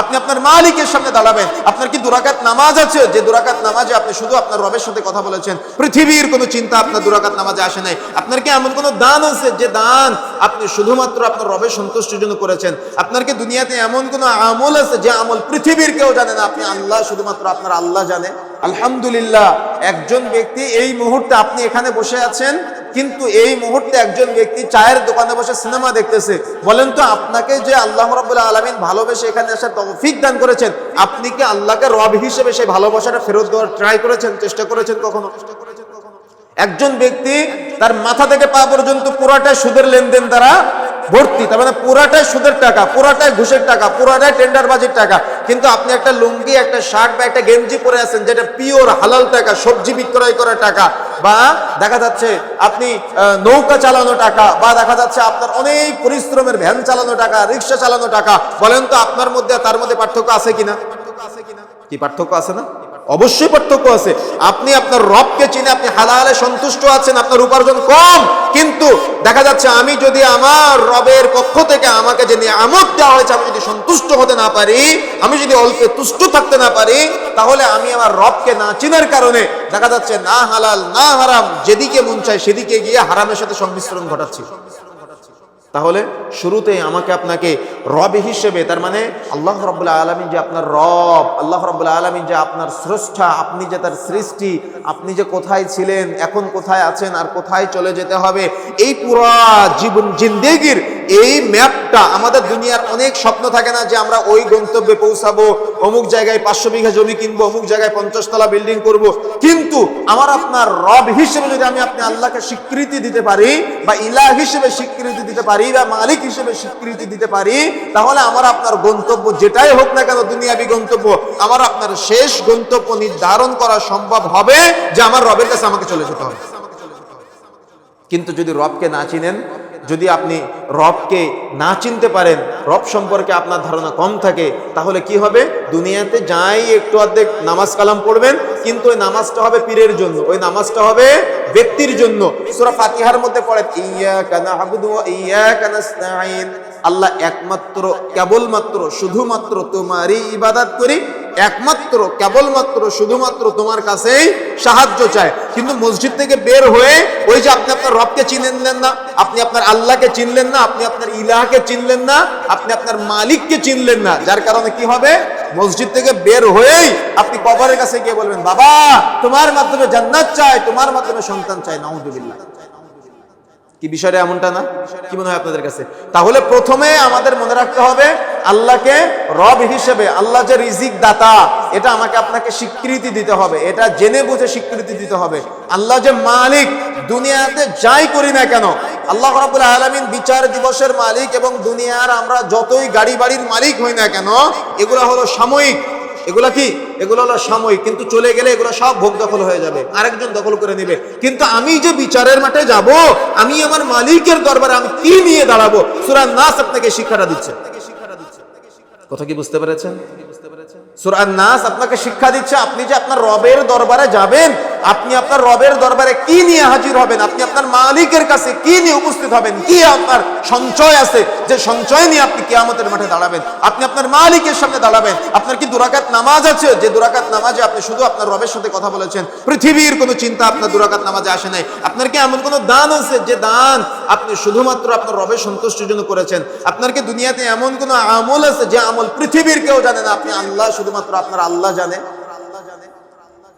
আপনি আপনার মালিকের সামনে দাঁড়াবেন। আপনার কি দুরাকাত নামাজ আছে? যে দুরাকাত নামাজে আপনি শুধু আপনার রবের সাথে কথা বলেছেন। পৃথিবীর কোনো চিন্তা আপনার দুরাকাত নামাজে আসে নাই। আপনার কি এমন কোনো দান আছে যে দান আপনি শুধুমাত্র আপনার রবের সন্তুষ্টির জন্য করেছেন? আপনার কি দুনিয়াতে এমন কোনো আমল আছে যে আমল পৃথিবীর কেউ জানে না? আপনি আল্লাহ, শুধুমাত্র আপনার আল্লাহ জানে। আলহামদুলিল্লাহ, একজন ব্যক্তি এই মুহূর্তে আপনি এখানে বসে আছেন। কিন্তু এই মুহূর্তে একজন ব্যক্তি চায়ের দোকানে বসে সিনেমা দেখতেছে। বলেন তো, আপনাকে যে আল্লাহ রবুল্লাহ আলমিন ভালোবেসে এখানে আসার তৌফিক দান করেছেন, আপনি কি আল্লাহকে রব হিসেবে সেই ভালোবাসাটা ফেরত দেওয়ার ট্রাই করেছেন, চেষ্টা করেছেন কখনো? একজন ব্যক্তি তার মাথা থেকে পা পর্যন্ত পুরাটা সুদের লেনদেন দ্বারা ভর্তি, তার মানে পুরাটাই সুদের টাকা, পুরাটাই ঘুষের টাকা, পুরাটাই টেন্ডারবাজির টাকা। কিন্তু আপনি একটা লুঙ্গি, একটা শার্ট বা একটা গেঞ্জি পরে আছেন, যেটা পিওর হালাল টাকা, সবজি বিক্রয় করার টাকা, বা দেখা যাচ্ছে আপনি নৌকা চালানো টাকা, বা দেখা যাচ্ছে আপনার অনেক পরিশ্রমের ভ্যান চালানো টাকা, রিক্সা চালানো টাকা, বলেন তো আপনার মধ্যে তার মধ্যে পার্থক্য আছে কিনা? কি পার্থক্য আছে না? অবশ্যই পার্থক্য আছে। আপনি আপনার রবকে চিনে আপনি হালালে সন্তুষ্ট আছেন, আপনার উপার্জন কম, কিন্তু দেখা যাচ্ছে আমি যদি আমার রবের পক্ষ থেকে আমাকে যে নিয়ামত দেওয়া হয়েছে, আমি যদি সন্তুষ্ট হতে না পারি, আমি যদি অল্পে তুষ্ট থাকতে না পারি, তাহলে আমি আমার রবকে না চিনার কারণে দেখা যাচ্ছে না হালাল, না হারাম, যেদিকে মন চায় সেদিকে গিয়ে হারামের সাথে সংমিশ্রণ ঘটাচ্ছি। তাহলে শুরুতেই আমাকে আপনাকে রব হিসেবে, তার মানে আল্লাহ রবুল্লা আলমিন যে আপনার রব, আল্লাহ রবুল্লা আলমিন যে আপনার স্রষ্টা, আপনি যে তার সৃষ্টি, আপনি যে কোথায় ছিলেন, এখন কোথায় আছেন আর কোথায় চলে যেতে হবে, এই পুরা জীবন জিন্দেগির এই ম্যাপটা আমাদের দুনিয়ার অনেক স্বপ্ন থাকে না যে আমরা ওই গন্তব্যে পৌঁছাবো, অমুক জায়গায় পাঁচশো বিঘা জমি কিনবো, অমুক জায়গায় পঞ্চাশতলা বিল্ডিং করব। কিন্তু আমার আপনার রব হিসেবে যদি আমি আপনি আল্লাহকে স্বীকৃতি দিতে পারি বা ইলাহ হিসেবে স্বীকৃতি দিতে পারি বা মালিক হিসেবে স্বীকৃতি দিতে পারি, তাহলে আমার আপনার গন্তব্য যেটাই হোক না কেন দুনিয়াবি গন্তব্য, আমার আপনার শেষ গন্তব্য নির্ধারণ করা সম্ভব হবে যে আমার রবের কাছে আমাকে চলে যেতে হবে। কিন্তু যদি রবকে না চিনেন যদি আপনি রবকে না চিনতে পারেন, রব সম্পর্কে আপনার ধারণা কম থাকে, তাহলে কি হবে? দুনিয়াতে যাই একটু অর্ধেক নামাজ কালাম পড়বেন, কিন্তু ওই নামাজটা হবে পীরের জন্য, ওই নামাজটা হবে ব্যক্তির জন্য। সূরা ফাতিহার মধ্যে পড়ে ইয়াকা না'বুদু ওয়া ইয়াকা নাস্তাঈন। আল্লাহ একমাত্র, কেবলমাত্র, শুধুমাত্র তোমারই ইবাদত করি। একমাত্র, কেবলমাত্র, শুধুমাত্র তোমার কাছেই সাহায্য চায়। কিন্তু মসজিদ থেকে বের হয়ে ওই যে আপনি আপনার রবকে চিনলেন না, আপনি আপনার আল্লাহকে চিনলেন না, আপনি আপনার ইলাহকে চিনলেন না, আপনি আপনার মালিককে চিনলেন না, যার কারণে কি হবে? মসজিদ থেকে বের হয়েই আপনি কবরের কাছে গিয়ে বলবেন, বাবা, তোমার মাধ্যমে জান্নাত চাই, তোমার মাধ্যমে সন্তান চাই, নাউজুবিল্লাহ। কি বিষয়টা এমনটা না? কি মনে হয় আপনাদের কাছে? তাহলে প্রথমে আমাদের মনে রাখতে হবে, আল্লাহকে রব হিসেবে, আল্লাহ যে রিজিক দাতা, এটা আমাকে আপনাকে স্বীকৃতি দিতে হবে। এটা জেনে বুঝে স্বীকৃতি দিতে হবে। আল্লাহ যে মালিক, দুনিয়াতে যাই করি না কেন, আল্লাহ রাবুল আলমিন বিচার দিবসের মালিক এবং দুনিয়ার আমরা যতই গাড়ি বাড়ির মালিক হই না কেন, এগুলো হলো সাময়িক। এগুলা কি? এগুলো হলো সাময়িক, কিন্তু চলে গেলে এগুলো সব ভোগ দখল হয়ে যাবে, আরেকজন দখল করে নেবে। কিন্তু আমি যে বিচারের মাঠে যাব, আমি আমার মালিকের দরবারে আমি কি নিয়ে দাঁড়াবো? সুরান নাস আপনাকে শিক্ষাটা দিচ্ছে। কথা কি বুঝতে পেরেছেন? সুরান নাস আপনাকে শিক্ষা দিচ্ছে, আপনি যে আপনার রবের দরবারে যাবেন আপনি আপনার রবের দরবারে কি নিয়ে হাজির হবেন? আপনি আপনার মালিকের কাছে কি নিয়ে উপস্থিত হবেন? কি আপনার সঞ্চয় আছে? যে সঞ্চয় নিয়ে আপনি কিয়ামতের মাঠে দাঁড়াবেন। আপনি আপনার মালিকের সামনে দাঁড়াবেন। আপনার কি দুরাকাত নামাজ আছে? যে দুরাকাত নামাজে আপনি শুধু আপনার রবের সাথে কথা বলেছেন। পৃথিবীর কোনো চিন্তা আপনার দুরাকাত নামাজে আসে নাই। আপনার কি এমন কোনো দান আছে? যে দান আপনি শুধুমাত্র আপনার রবের সন্তুষ্টির জন্য করেছেন। আপনার কি দুনিয়াতে এমন কোনো আমল আছে? যে আমল পৃথিবীর কেউ জানে না? আপনি আল্লাহ শুধুমাত্র আপনার আল্লাহ জানে।